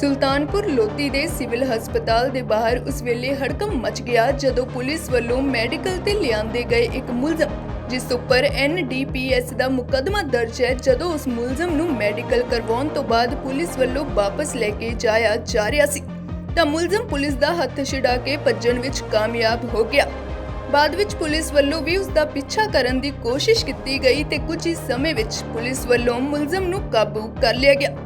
ਸੁਲਤਾਨਪੁਰ ਲੋਧੀ ਦੇ ਸਿਵਲ ਹਸਪਤਾਲ ਦੇ ਬਾਹਰ ਉਸ ਵੇਲੇ ਹੜਕੰਪ ਮਚ ਗਿਆ ਜਦੋਂ ਪੁਲਿਸ ਵੱਲੋਂ ਮੈਡੀਕਲ ਤੇ ਲਿਆਂਦੇ ਗਏ ਇੱਕ ਮੁਲਜ਼ਮ, ਜਿਸ ਉੱਪਰ ਐਨਡੀਪੀਐਸ ਦਾ ਮੁਕੱਦਮਾ ਦਰਜ ਹੈ, ਜਦੋਂ ਉਸ ਮੁਲਜ਼ਮ ਨੂੰ ਮੈਡੀਕਲ ਕਰਵਾਉਣ ਤੋਂ ਬਾਅਦ ਪੁਲਿਸ ਵੱਲੋਂ ਵਾਪਸ ਲੈ ਕੇ ਜਾਇਆ ਜਾ ਰਿਹਾ ਸੀ। ਤਾਂ ਮੁਲਜ਼ਮ ਪੁਲਿਸ ਦਾ ਹੱਥ ਛੁਡਾ ਕੇ ਭੱਜਣ ਵਿੱਚ ਕਾਮਯਾਬ ਹੋ ਗਿਆ। ਬਾਅਦ ਵਿੱਚ ਪੁਲਿਸ ਵੱਲੋਂ ਵੀ ਉਸ ਦਾ ਪਿੱਛਾ ਕਰਨ ਦੀ ਕੋਸ਼ਿਸ਼ ਕੀਤੀ ਗਈ ਤੇ ਕੁਝ ਹੀ ਸਮੇਂ ਵਿੱਚ ਪੁਲਿਸ ਵੱਲੋਂ ਮੁਲਜ਼ਮ ਨੂੰ ਕਾਬੂ ਕਰ ਲਿਆ ਗਿਆ।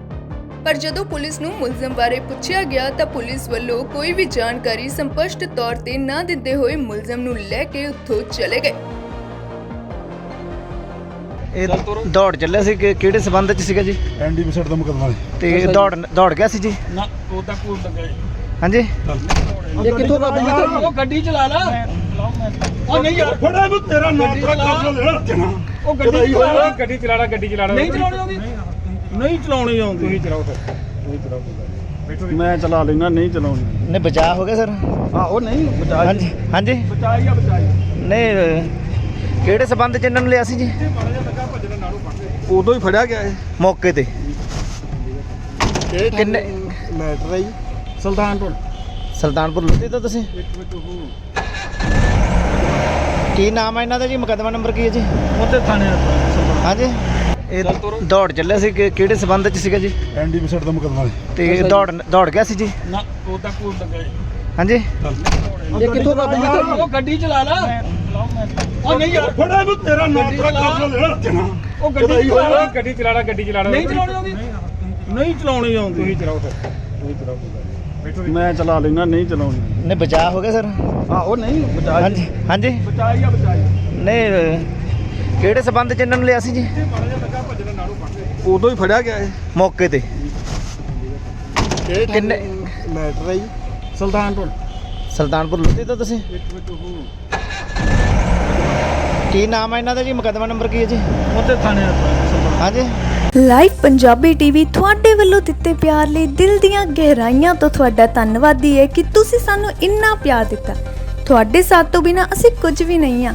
ਪਰ ਜਦੋਂ ਪੁਲਿਸ ਨੂੰ ਮੁਲਜ਼ਮ ਬਾਰੇ ਪੁੱਛਿਆ ਗਿਆ ਤਾਂ ਪੁਲਿਸ ਵੱਲੋਂ ਕੋਈ ਵੀ ਜਾਣਕਾਰੀ ਸੰਪਸ਼ਟ ਤੌਰ ਤੇ ਨਾ ਦਿੰਦੇ ਹੋਏ ਮੁਲਜ਼ਮ ਨੂੰ ਲੈ ਕੇ ਉੱਥੋਂ ਚਲੇ ਗਏ। ਇਹ ਦੌੜ ਚੱਲਿਆ ਸੀ ਕਿ ਕਿਹੜੇ ਸਬੰਧ ਚ ਸੀਗਾ ਜੀ? ਐਨਡੀ ਵਿਸਟ ਦਾ ਮੁਕਦਮਾ ਹੈ ਤੇ ਦੌੜ ਦੌੜ ਗਿਆ ਸੀ ਜੀ? ਨਾ ਉਹ ਤਾਂ ਕੋਈ ਲੱਗਾ ਹਾਂਜੀ। ਇਹ ਕਿੱਥੋਂ ਦਾ ਉਹ ਗੱਡੀ ਚਲਾ ਲਾ। ਉਹ ਨਹੀਂ ਯਾਰ। ਫੜਾ ਨੂੰ ਤੇਰਾ ਨਾਮ ਤੇਰਾ ਕਾਬਲਾ ਲੈਣਾ ਉਹ ਗੱਡੀ ਚਲਾ ਲਾ। ਗੱਡੀ ਚਲਾਣਾ ਗੱਡੀ ਚਲਾਣਾ ਨਹੀਂ ਚਲਾਉਣੀ ਆਉਂਦੀ ਨਹੀਂ ਚਲਾਉਣੀ ਆਉਂਦੀ। ਤੁਸੀਂ ਚਲਾਓ ਫਿਰ। ਤੁਸੀਂ ਚਲਾਓ ਕੋਈ ਗੱਲ ਨਹੀਂ। ਮੈਂ ਚਲਾ ਲੈਣਾ ਨਹੀਂ ਚਲਾਉਣੀ। ਨੇ ਬਚਾਅ ਹੋ ਗਿਆ ਸਰ? ਹਾਂ ਉਹ ਨਹੀਂ ਬਚਾ ਹਾਂਜੀ ਹਾਂਜੀ। ਬਚਾਈ ਆ ਬਚਾਈ ਨਹੀਂ ਅਹ, ਕਿਹੜੇ ਸਬੰਧ ਚ ਇਹਨਾਂ ਨੂੰ ਲਿਆ ਸੀ ਜੀ? ਉਦੋਂ ਹੀ ਫੜਿਆ ਗਿਆ ਇਹ। ਮੌਕੇ ਤੇ। ਕਿੰਨੇ? ਮੈਟਰ ਹੈ ਜੀ। ਸੁਲਤਾਨਪੁਰ। ਸੁਲਤਾਨਪੁਰ ਲੋਧੀ ਤੋਂ ਤੁਸੀਂ? ਕੀ ਨਾਮ ਹੈ ਇਹਨਾਂ ਦਾ ਜੀ? ਮੁਕੱਦਮਾ ਨੰਬਰ ਕੀ ਹੈ ਜੀ? ਉੱਥੇ ਥਾਣੇ ਸੁਲਤਾਨ ਹਾਂਜੀ। ਇਹ ਦੌੜ ਚੱਲਿਆ ਸੀ ਕਿ ਕਿਹੜੇ ਸਬੰਧ ਚ ਸੀਗਾ ਜੀ? ਐਨਡੀ ਵਿਸਟ ਦਾ ਮੁਕਦਮਾ ਹੈ ਤੇ ਦੌੜ ਦੌੜ ਗਿਆ ਸੀ ਜੀ? ਨਾ ਉਹ ਤਾਂ ਕੋਈ ਲੱਗਾ ਹਾਂਜੀ? ਇਹ ਕਿੱਥੋਂ ਦਾ ਉਹ ਗੱਡੀ ਚਲਾ ਲਾ। ਉਹ ਨਹੀਂ ਯਾਰ ਫੜਾ ਨੂੰ ਤੇਰਾ ਨਾਮ ਤੇਰਾ ਕਾਬਲਾ ਲੈਣਾ ਦੇਣਾ। ਉਹ ਗੱਡੀ ਚਲਾ ਲਾ। ਗੱਡੀ ਚਲਾਣਾ ਗੱਡੀ ਚਲਾਣਾ ਨਹੀਂ ਚਲਾਉਣੀ ਆਉਂਦੀ। ਨਹੀਂ ਚਲਾਉਣੀ ਆਉਂਦੀ। ਤੁਸੀਂ ਚਲਾਓ ਫਿਰ। ਤੁਸੀਂ ਚਲਾਓ ਕੋਈ ਗੱਲ ਨਹੀਂ। ਬੈਠੋ ਜੀ। ਮੈਂ ਚਲਾ ਲੈਣਾ ਨਹੀਂ ਚਲਾਉਣੀ ਨੇ ਬਚਾਅ ਹੋ ਗਿਆ ਸਰ? ਹਾਂ ਉਹ ਨਹੀਂ ਬਚਾ ਹਾਂਜੀ ਹਾਂਜੀ। ਬਚਾਈ ਆ ਬਚਾਈ ਨਹੀਂ ਕਿਹੜੇ ਸਬੰਧ ਚ ਇਹਨਾਂ ਨੂੰ ਲਿਆ ਸੀ ਜੀ? ਉਦੋਂ ਹੀ ਫੜਿਆ ਗਿਆ ਇਹ। ਮੌਕੇ ਤੇ। ਕਿੰਨੇ? ਮੈਟਰ ਹੈ ਜੀ? ਸੁਲਤਾਨਪੁਰ। ਸੁਲਤਾਨਪੁਰ ਲੋਧੀ ਤੋਂ ਤੁਸੀਂ? ਕੀ ਨਾਮ ਹੈ ਇਹਨਾਂ ਦਾ ਜੀ? ਮੁਕੱਦਮਾ ਨੰਬਰ ਕੀ ਹੈ ਜੀ? ਉੱਥੇ ਥਾਣੇ ਸੁਲਤਾਨ ਹਾਂਜੀ। ਲਾਈਵ ਪੰਜਾਬੀ ਟੀਵੀ ਤੁਹਾਡੇ ਵੱਲੋਂ ਦਿੱਤੇ ਪਿਆਰ ਲਈ ਦਿਲ ਦੀਆਂ ਗਹਿਰਾਈਆਂ ਤੋਂ ਤੁਹਾਡਾ ਧੰਨਵਾਦੀ ਹੈ ਕਿ ਤੁਸੀਂ ਸਾਨੂੰ ਇੰਨਾ ਪਿਆਰ ਦਿੱਤਾ। ਤੁਹਾਡੇ ਸਾਥ ਤੋਂ ਬਿਨਾ ਅਸੀਂ ਕੁਝ ਵੀ ਨਹੀਂ ਆ